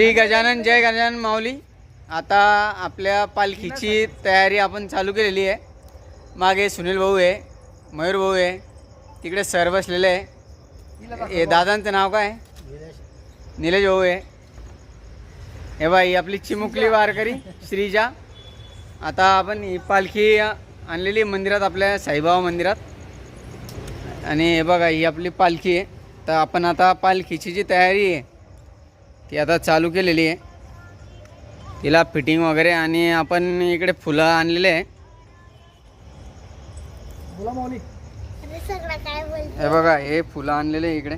श्री गजानन जय गजानन माऊली. आता आपल्या पालखीची तयारी आपण चालू केलेली आहे. मागे सुनील भाऊ आहे मयूर भाऊ आहे तिकडे सर बसलेले आहे. हे दादांचं नाव काय निलेश भाऊ आहे. हे बाई आपली चिमुकली वारकरी श्रीजा. आता आपण ही पालखी आणलेली मंदिरात आपल्या साईबाबा मंदिरात. आणि हे बघा ही आपली पालखी आहे. तर आपण आता पालखीची जी तयारी आहे ती आता चालू केलेली आहे. तिला फिटिंग वगैरे आणि आपण इकडे फुलं आणलेले आहे. हे बघा हे फुलं आणलेले इकडे.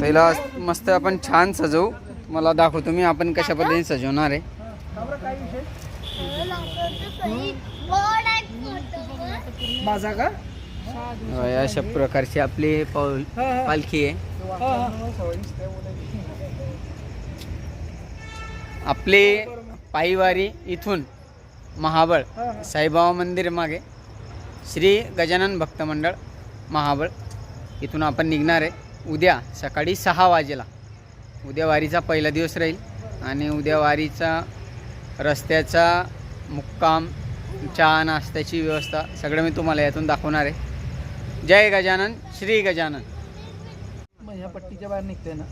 तिला मस्त आपण छान सजवू. तुम्हाला दाखवतो मी आपण कशा पद्धतीने सजवणार आहे. हो, अशा प्रकारची आपली पाल पालखी आहे. आपली पायीवारी इथून महाबळ. साईबाबा मंदिर मागे श्री गजानन भक्त मंडळ महाबळ इथून आपण निघणार आहे. उद्या सकाळी सहा वाजेला. उद्या वारीचा पहिला दिवस राहील आणि उद्या वारीचा रस्त्याचा मुक्काम चहा नाश्त्याची व्यवस्था सगळं मी तुम्हाला यातून दाखवणार आहे. जय गजानन श्री गजानन. या पट्टीच्या बाहेर निघतंय ना.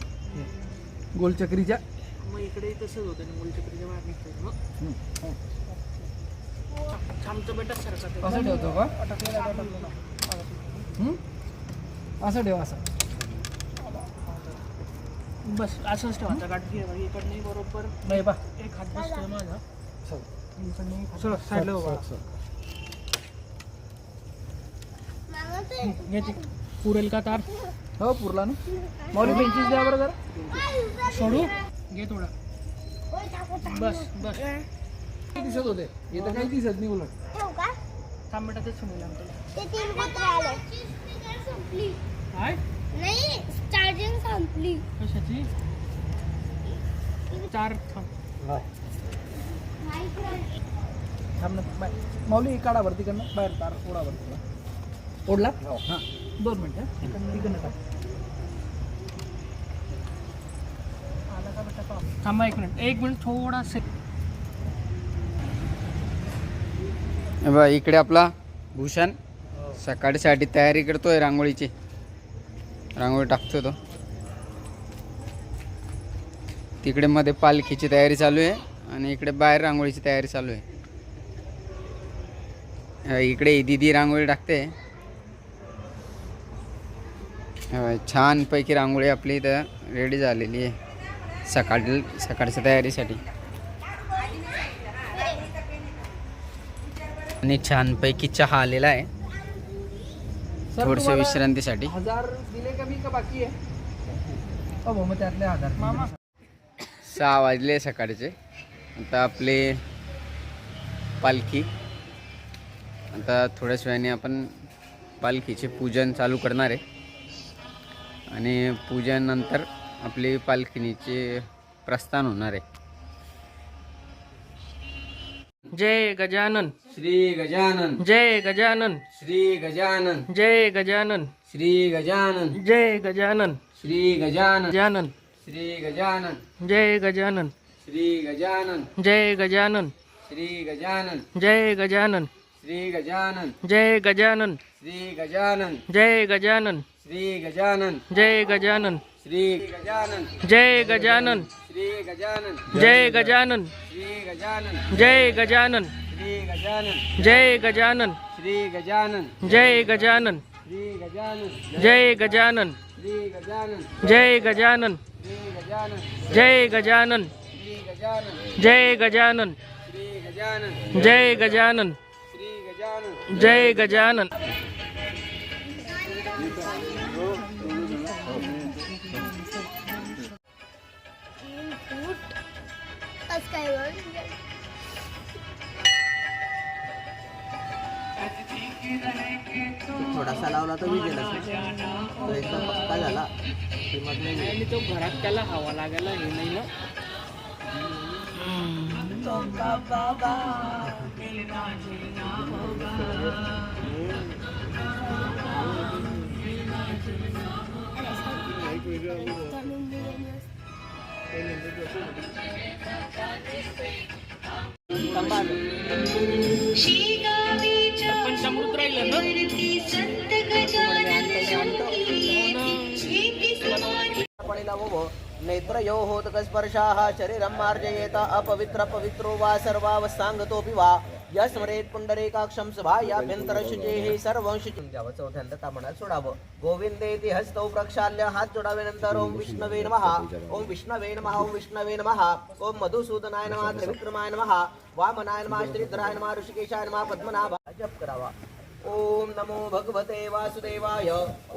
गोलचक्रीच्या. मग इकडे तसंच होतं गोलचक्रीच्या बाहेर निघतंय असं ठेवतो का? असं ठेव असं. बस असंच ठेवायचं गाठी बरोबर नाही एक माझा. पुरेल का तार? हो पुरला ना. माऊली बेंचीस द्या बरं जरा. सोडू? घे थोडा. बस बस. दिसत होते. इथं काही दिसत नाही उलट. थांब बेटा तेच समजलं आमचं ते तीन पत्र आले. संपली काय? नाही चार्जिंग संपली. कशाची? चार थांब. थांब ना. बाय माऊली काढा तिकडनं बाहेर तार ओढा बरं तुला ओढला हां. दोन मिनटं तिकडनं टाक? थांबा एक मिनिट एक मिनिट थोडा से बघा इकडे आपला भूषण सकाळीसाठी तयारी करतोय रांगोळीची. रांगोळी टाकतो तो. तिकडे मध्ये पालखीची तयारी चालू आहे आणि इकडे बाहेर रांगोळीची तयारी चालू आहे. इकडे दीदी रांगोळी टाकते. छानपैकी रांगोळी आपली इथं रेडी झालेली आहे. सकाळ सकाळच्या तयारीसाठी. आणि छानपैकी चहा आलेला आहे. थोडस विश्रांतीसाठी. हजार दिले का मी का बाकी आहे? मग त्यातले हजार. मामा. सहा वाजले सकाळचे. आता आपले पालखी. आता थोड्याच वेळाने आपण पालखीचे पूजन चालू करणार आहे. आणि पूजननंतर आपली पालखीचे प्रस्थान होणार आहे. जय गजानन. श्री गजानन. जय गजानन. श्री गजानन. जय गजानन. श्री गजानन. जय गजानन. श्री गजानन. गजानन. श्री गजानन. जय गजानन. श्री गजानन. जय गजानन. श्री गजानन. जय गजानन. श्री गजानन. जय गजानन. श्री गजानन. जय गजानन. श्री गजानन जय गजानन श्री गजानन जय गजानन श्री गजानन जय गजानन श्री गजानन जय गजानन श्री गजानन जय गजानन श्री गजानन जय गजानन श्री गजानन जय गजानन श्री गजानन जय गजानन श्री गजानन जय गजानन श्री गजानन जय गजानन श्री गजानन जय गजानन थोडासा लावला तर विजेल तो एकदम पक्का झाला. की मग नाही आणि तो घरात त्याला हवा लागायला हे नाही ना. म्हणून बिर्याणी असते. नेत्रयो होतकस्पर्शाः शरीरं मार्जयेत अपवित्र पवित्रो वा सर्वावसांगतोऽपि वा यस्मरेत् पुण्डरीकाक्षं हे सर्व शुचिं द्यावं. चौथ्यांदा तामणात सोडावं. गोविंदेति हस्तौ प्रक्षाल्य हात जोडावे नंतर ओम विष्णवे नमः. ओम विष्णवे नमः ओम विष्णवे नमः. ओम मधुसूदनाय नमः त्रिविक्रमाय नमः. वामनाय नमः श्रीधराय नमः ऋषिकेशाय नमः पद्मनाभ. जप करावा. ओम नमो भगवते वासुदेवाय।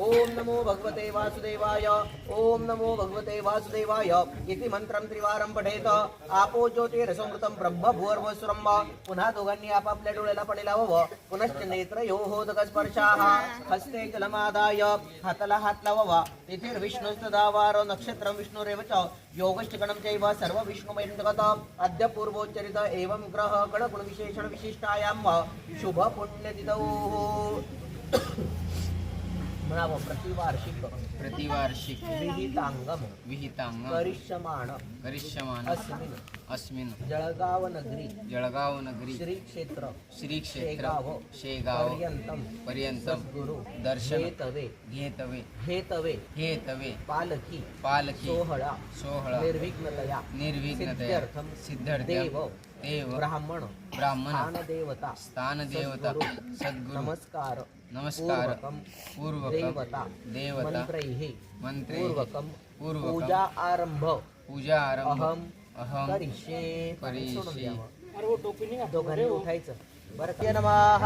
ओम नमो भगवते वासुदेवाय। ओम नमो भगवते वासुदेवाय। इति मंत्रम त्रिवारं पठेत। आपो ज्योतिरसमृतं ब्रह्म भूर्भुवस्वरं वा पुन्हा दोघांनी आपापल्या डोळ्याला पाणी लावावं पुनश्च नेत्रयोः स्पर्शाः हस्ते जलमादाय हाताला हात लावावा तेथे नक्षत्रं विष्णुरेव च। योगश्चगणं चैव सर्व विष्णुमयं जगत अद्य पूर्वोच्चरित एवं ग्रह गणगुण विशेषण विशिष्टायां शुभ पुण्यतिथौ म्हणावं प्रतिवार्षिक प्रतिवार्षिक. विहितांगम. विहितांग करिष्यमाण. करिष्यमान अस्मिन्. अस्मिन्. जळगाव नगरी. जळगाव नगरी. श्री क्षेत्र. श्री क्षेत्र. शेगाव. शेगाव. पर्यंतम. पर्यंतम. सद्गुरु. दर्शन. हेतवे घेतवे. हेतवे हेतवे पालखी. पालखी. सोहळा. सोहळा. निर्विघ्नतया. निर्विघ्नतया. सिद्ध्यर्थम. देव. देव. ब्राह्मण. ब्राह्मण. स्थानदेवता. स्थानदेवता. सद्गुरु, सद्गुरु. नमस्कार. नमस्कार. पूर्वकं. देवता. देवता. मंत्रैः. मंत्रैः. पूर्वकं. आरंभ. पूजा आरंभ. अहम अहम करिष्ये. करिष्ये. दोघांनी उठायचं. बरं ते नमः.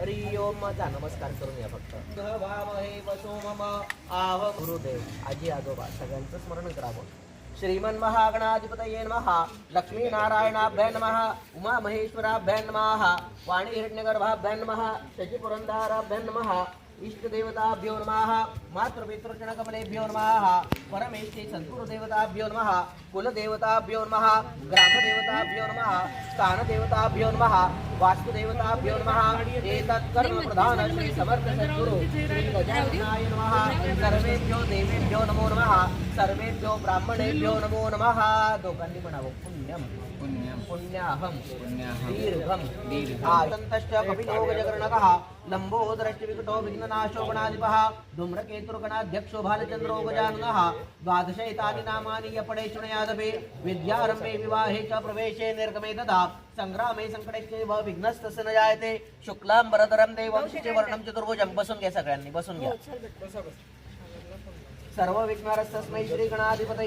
हरि ओम. जा नमस्कार करून या फक्त. भामहे वसो मम. आह गुरुदेव आजी आजोबा सगळ्यांचं स्मरण करावं. श्रीमन महागणाधिपतये नमः। लक्ष्मीनारायणाभ्यां नमः। उमामहेश्वराभ्यां नमः। वाणीहिरण्यगर्भाभ्य नमः। शशिपुरन्दाराभ्यां नमः। इष्टदेवताभ्यो नमः। मातृपितृजनकमलेभ्यो नमः। परमेष्ठी सद्गुरुदेवताभ्यो नमः। कुलदेवताभ्यो नमः। ग्रामदेवताभ्यो नमः। स्थानदेवताभ्यो नमः। वास्तुदेवताभ्यो नमः। एतत् कर्मप्रधान श्री समर्थ सद्गुरु श्री गजाननाय नमः। सर्वेभ्यो देवेभ्यो नमो नमः सर्वेभ्यो ब्राह्मणेभ्यो नमो दोघांनी म्हणावं पुण्यम. पुण्यम. पुण्याहम. दीर्घम. धूम्रकेतुर्गणाध्यक्षो गजाननः द्वादशैतानि नामानि यपडे शृणयादपे विद्यारम्भे विवाहे च प्रवेशे निर्गमे तथा संग्रामे संकटे विघ्नस्तस्य न जायते। शुक्लांबरधरं देवं वर्णं चतुर्भुजं बसून घ्या सगळ्यांनी बसून घ्या। सर्व विघ्नरस्तस्मै श्री गणाधिपतये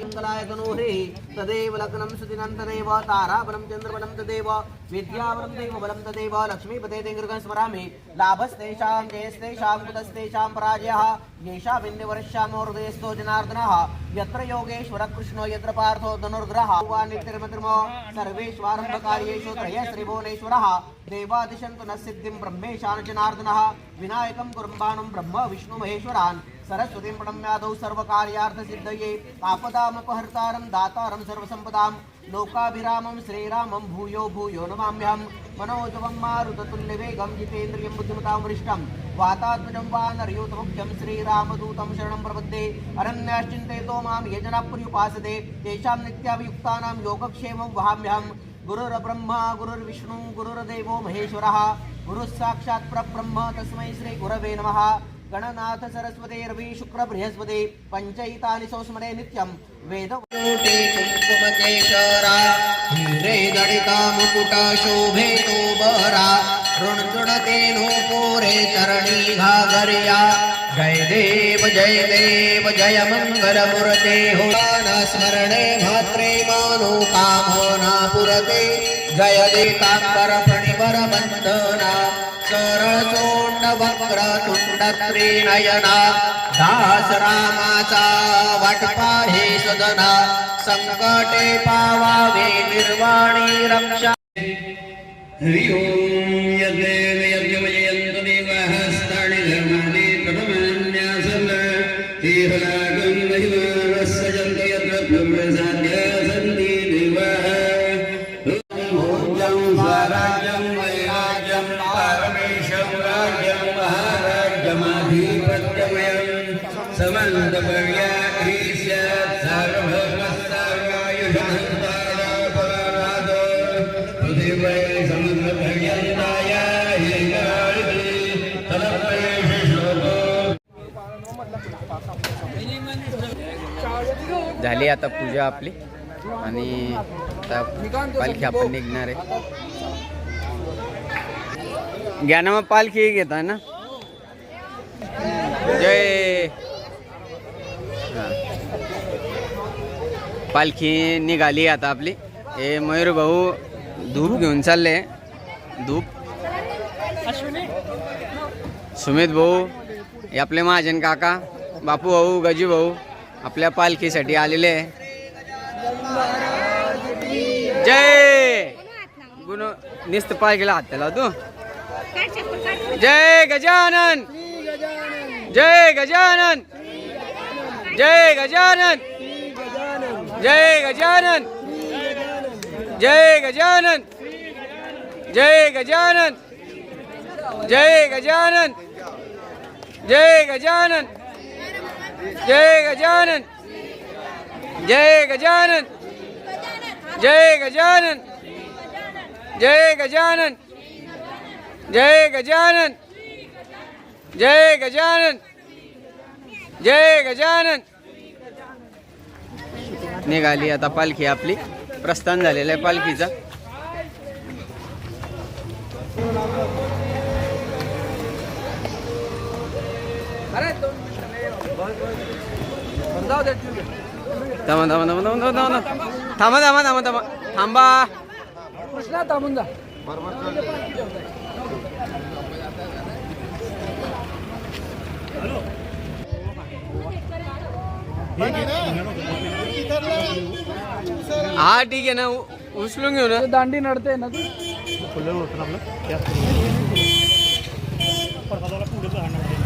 तदेव लग्नं सुदिनन्तदेव ताराबलं चन्द्रबलं तदेव। विद्याबलं तदेव लक्ष्मीपते देङ्गृगं स्मरामि। लाभस्तेषां जयस्तेषां कुतस्तेषां पराजयः। येषा बिन्दुवर्षामोर्दयस्तो जनार्दनः। यत्र योगेश्वरकृष्णो यत्र पार्थो धनुर्ग्रह। वा नित्यर्मतिर्मो सर्वेष्वारम्भकार्येषु त्रयस्त्रिभुवनेश्वरः देवादिशन्तु न सिद्धिं ब्रह्मेशान् जनार्दनः विनायकं कुरुम्बाणं ब्रह्म विष्णुमहेश्वरान् सरस्वतीं प्रणम्यादौ सर्वकार्यार्थसिद्धये आपदामपहर्तारं दातारं सर्वसम्पदां लोकाभिरामं श्रीरामं भूयो भूयो नमाम्यहं। मनोजवं मारुततुल्यवेगं जितेन्द्रियं बुद्धिमतां वरिष्ठं वातात्मजं वानरयूतमुख्यं श्रीरामदूतं शरणं प्रपद्ये। अरण्याश्चिन्तयतो मां ये जनाः पर्युपासते तेषां नित्याभियुक्तानां योगक्षेमं वहाम्यहं। गुरुर्ब्रह्मा गुरुर्विष्णु गुरुर्देवो महेश्वरः। गुरुः साक्षात् परब्रह्म तस्मै श्रीगुरवे नमः। गणनाथ सरस्वती रवि शुक्र बृहस्पति पञ्चैतानि संस्मरे नित्यं वेद कुङ्कुमकेशरा हिरे दडिता मुकुटा शोभे तो बहरा ऋणचुणते नो पोरे चरणी घागर्या जय देव जय देव जय मंगल मुरते हो। स्मरणे भात्रे मानो कामना पुरते। जय देतांबर फणिवर बंधना सरसोंड वक्र त्रिनयना दास रामाचा वाटपा हे सदना। संकटे पावावे निर्वाणी रक्षा। हरि ओम यज्ञेव यज्ञमयन्तु देवाः स्थानि धर्माणि प्रथमान्यासन्। तीर्थरागं महिमानस्य जन्त यत्र ब्रह्मसाध्या सन्ति देवाः। भोजं आता पूजा आपली. आणि आता पालखी आपण निघणार आहे. ज्ञानामा मग पालखी घेता ना. जय. पालखी निघाली आता आपली. हे मयूर भाऊ धूप घेऊन चालले. धूप. सुमित भाऊ हे आपले महाजन काका बापू भाऊ गजू भाऊ. आपल्या पालखीसाठी आलेले आहे. जय! गुण निस्त पालखीला हात त्याला तू. जय गजानन! जय गजानन! जय गजानन! जय गजानन! जय गजानन! जय गजानन! जय गजानन! जय गजानन! जय गजानन। जय गजानन। जय गजानन। जय गजानन। जय गजानन। जय गजानन। जय गजानन। निघाली आता पालखी आपली. प्रस्थान झालेलं आहे पालखीचा. अरे थांबा थांबा थांबा थांबा थांबा थांबा. थांबा थांबा थांबा थांबा. कृष्णा थांबून जा. हा ठीक आहे ना उचलून घेऊ ना. दांडी नडते ना तू? आता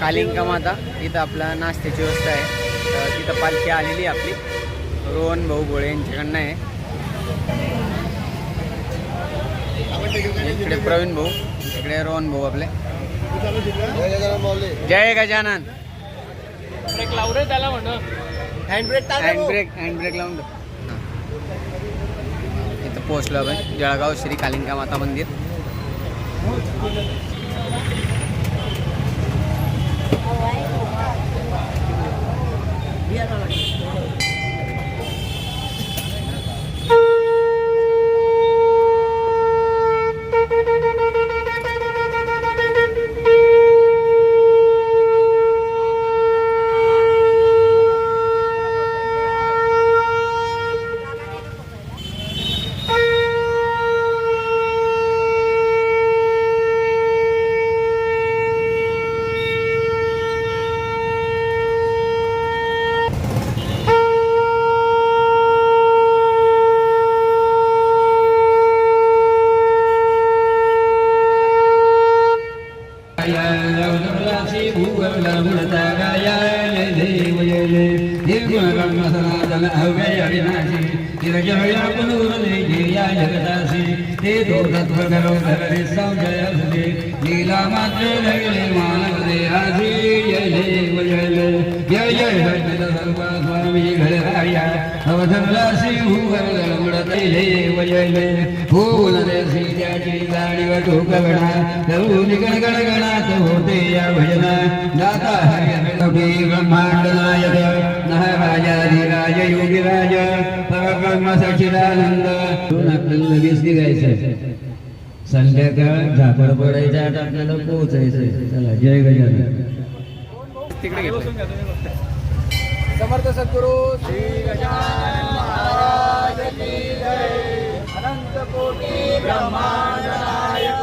कालिंका माता इथं आपला नाश्त्याची व्यवस्था आहे. तर तिथं पालखी आलेली आहे आपली. रोहन भाऊ गोळे यांच्याकडनं आहे. इकडे प्रवीण भाऊ इकडे रोहन भाऊ आपले. जय गजानन. ब्रेक लावू रे त्याला म्हणलं हँड ब्रेक हँड ब्रेक लावून. इथं पोहोचलो आपण. जळगाव श्री कालिंका माता मंदिर. राजाधिराज योगीराज परब्रह्म सच्चिदानंद दोन आपल्याला लगेच निघायचं. संध्याकाळ झापड पडायच्या आत आपल्याला पोहोचायचं. चला जय गजानन. तिकडे समर्थ सद्गुरु श्री गजानन महाराज की जय. अनंत कोटी ब्रह्मांड नायक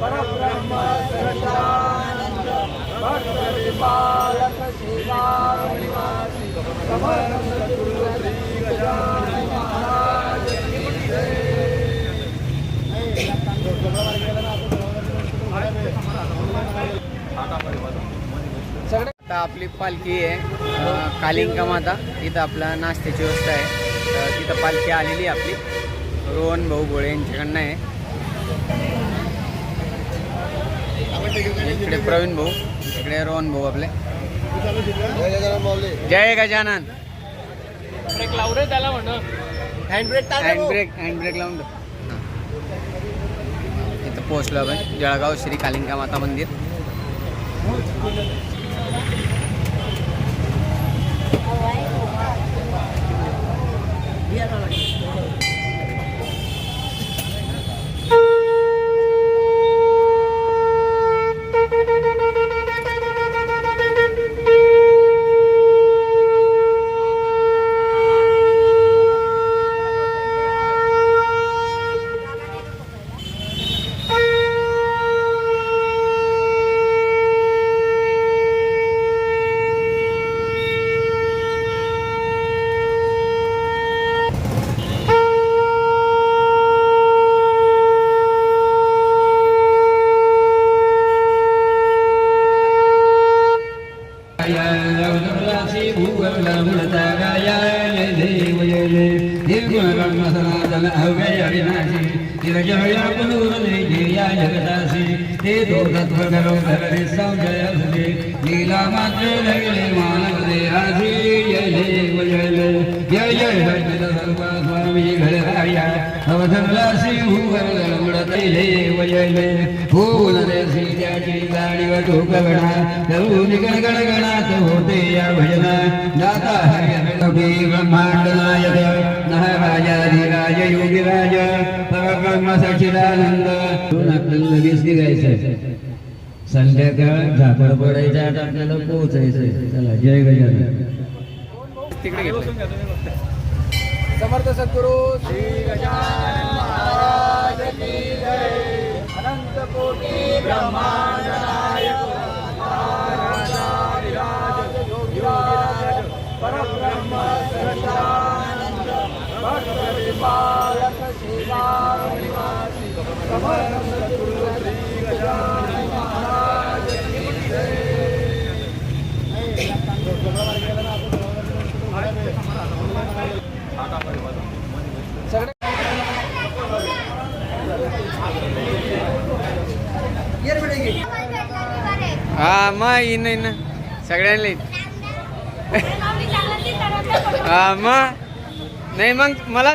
परब्रह्म आता आपली पालखी आहे कालिंका माता इथं आपला नाश्त्याची व्यवस्था आहे. तिथं पालखी आलेली आहे आपली. रोहन भाऊ गोळे यांच्याकडनं आहे. इकडे प्रवीण भाऊ इकडे रोहन भाऊ आपले. जय गजानन. ब्रेक लावू रे त्याला म्हणा हँड ब्रेक हँड ब्रेक लावून. इथं पोहोचलो आपण जळगाव श्री कालिंका माता मंदिर. पडायच्या आत आपल्याला पोहोचायचं चला जय गजानन. तिकडे समर्थ सद्गुरु श्री गजानन महाराज की जय. अनंत कोटी ब्रह्मांड नायक योगीराज परब्रह्म भक्त समर्थ सद्गुरु श्री गजानन हा मग येईन येईन सगळ्यांना. येईन. हा मग. नाही मग मला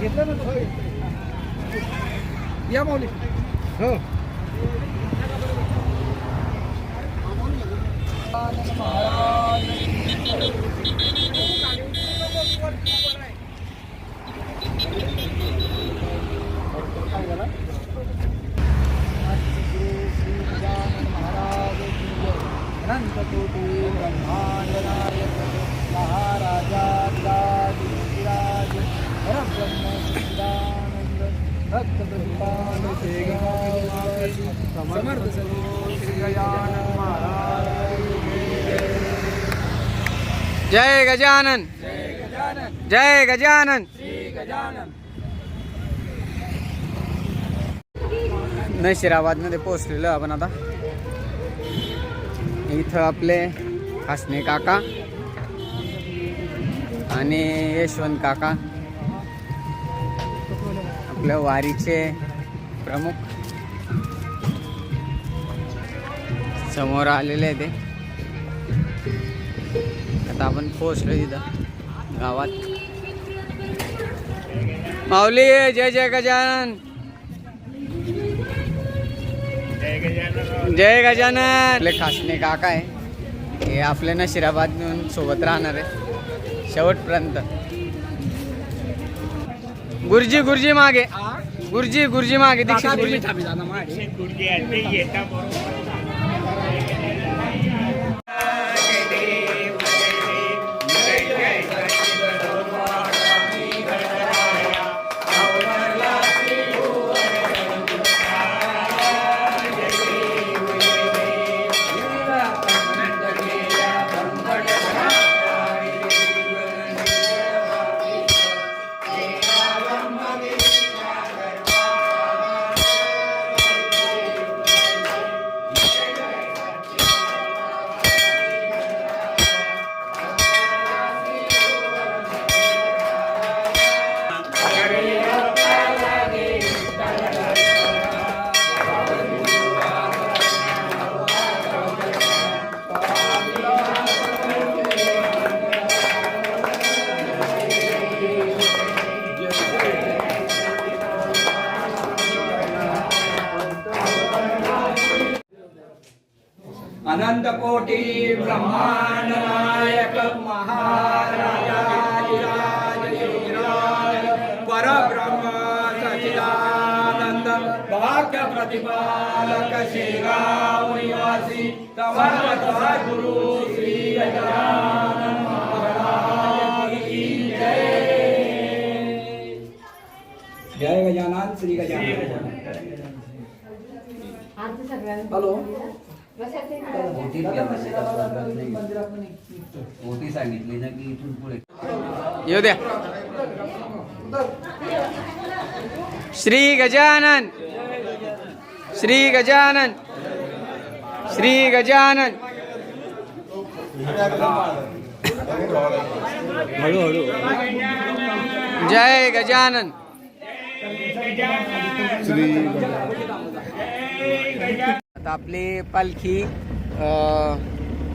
घेतलं ना होय. या माऊली हो महाराज समर्थ सद्गुरू श्री गजानन महाराज जय गजानन। जय गजानन। गजानन नशिराबादमध्ये पोहोचलेलो आपण आता. इथं आपले हसणे काका आणि यशवंत काका. आपल्या वारीचे प्रमुख. समोर आलेले आहे ते. आता आपण पोहोचलो तिथं गावात. माऊली जय जय गजानन जय गजानन. आपले खासने काका आहे. हे आपल्या नशिराबाद नेऊन सोबत राहणार. आहे शेवटपर्यंत. गुरुजी गुरुजी मागे. गुरुजी गुरुजी मागे. दीक्षित गुरुजी. जय गजानन श्री गजानन हॅलो? मोठी सांगितली ना की इथून पुढे. येऊ द्या. श्री गजानन श्री गजानन श्री गजानन जय गजानन. आता आपली पालखी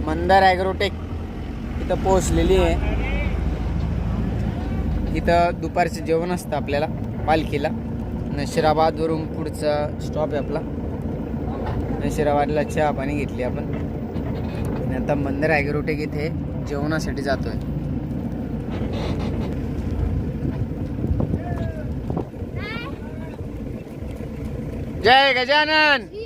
मंदार ॲग्रोटेक इथं पोहोचलेली आहे. इथं दुपारचं जेवण असतं आपल्याला पालखीला. नशिराबादवरून पुढचा स्टॉप आहे आपला. नशिराबादला चहा पाणी घेतली आपण. आणि आता मंदिर ॲग्रोटेक इथे जेवणासाठी जातोय. जय गजानन!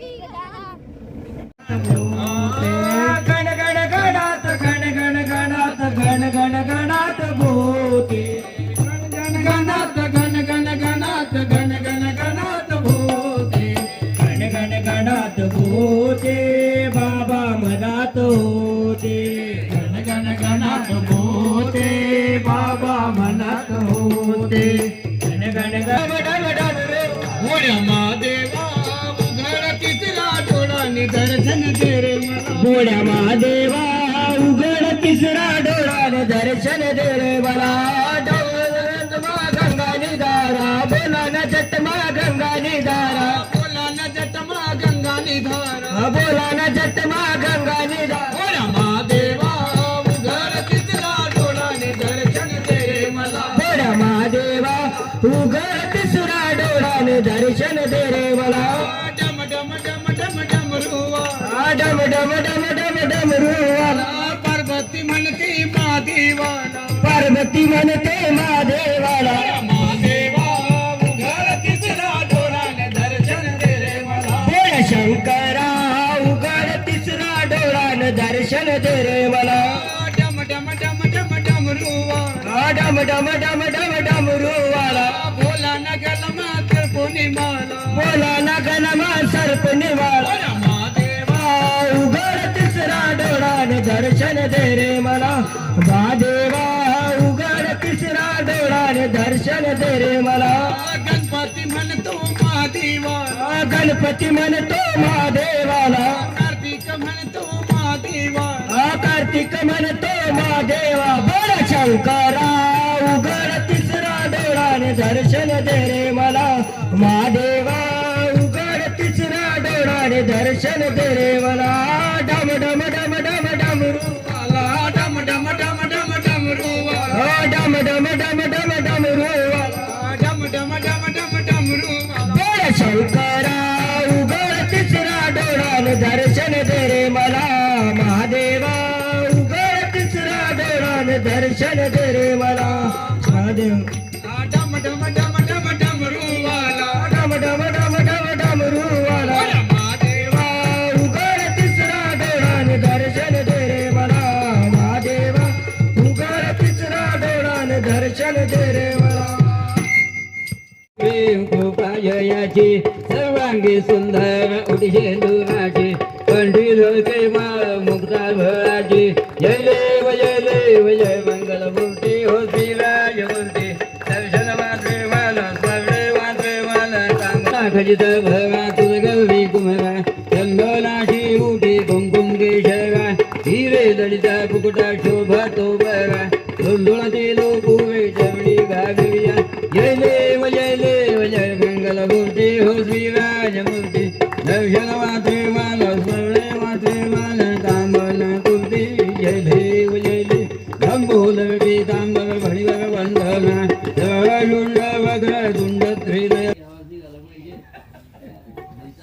दर्शन दे रे मला. डम डम डम डम डमरुवा डम डम डम डम डमरुवाला पार्वती म्हणते महादेवाला पार्वती म्हणते महादेवाला डमरुवा डम डम डम डम डमरुवाला बोला न गेला मात्र निमाला बोला ना गणमा सर्प निवाला महादेवा उघड तिसरा डोळाने दर्शन दे रे मला महादेवा उघड तिसरा डोळाने दर्शन दे रे मला गणपती म्हणतो महादेवा गणपती म्हणतो महादेवाला कार्तिक म्हणतो महादेवा देवा कार्तिक शंकरा उघड तिसरा डोळाने दर्शन दे रे मला. महादेवा उघड तिसरा डोळाने दर्शन दे रे मला. डम डम डम डम दर्शन दे रे मला महादेव डम डम डम डम डमरुवाला डम डम डम डम डमरूवाला महादेवा उघड तिसरा डोळाने दर्शन दे रे मला महादेवा उघड तिसरा डोळाने दर्शन दे रे मला कृपाययाची सर्वांगी सुंदर उडिशे दुराची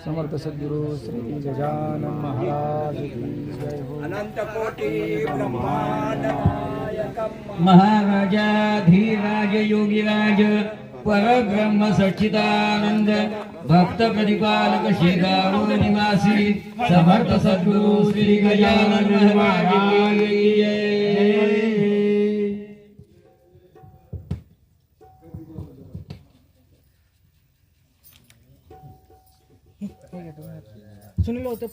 समर्थ सद्गुरु श्री गजानन महाराज अनंत कोटी हो महाराजा धीराज योगीराज परब्रह्म सच्चिदानंद भक्त प्रतिपालक शेगाव निवासी समर्थ सद्गुरु श्री गजानन महाराज सुनील होते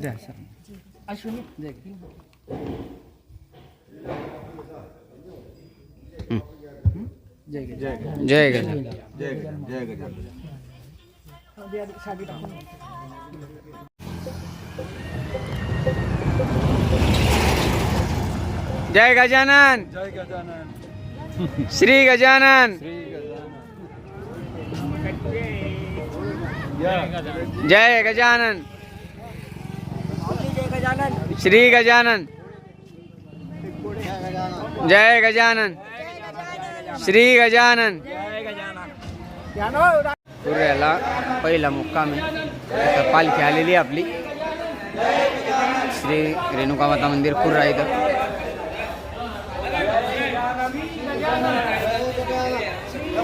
द्या सर. अश्विनी जय गजानन. साडी टाकून जय गजानन. श्री गजानन. जय गजानन। श्री गजानन। जय गजानन। श्री गजानन। पुऱ्याला पहिला मुक्काम आहे. पालखी आलेली आपली. श्री रेणुका माता मंदिर कुर्रा इथं.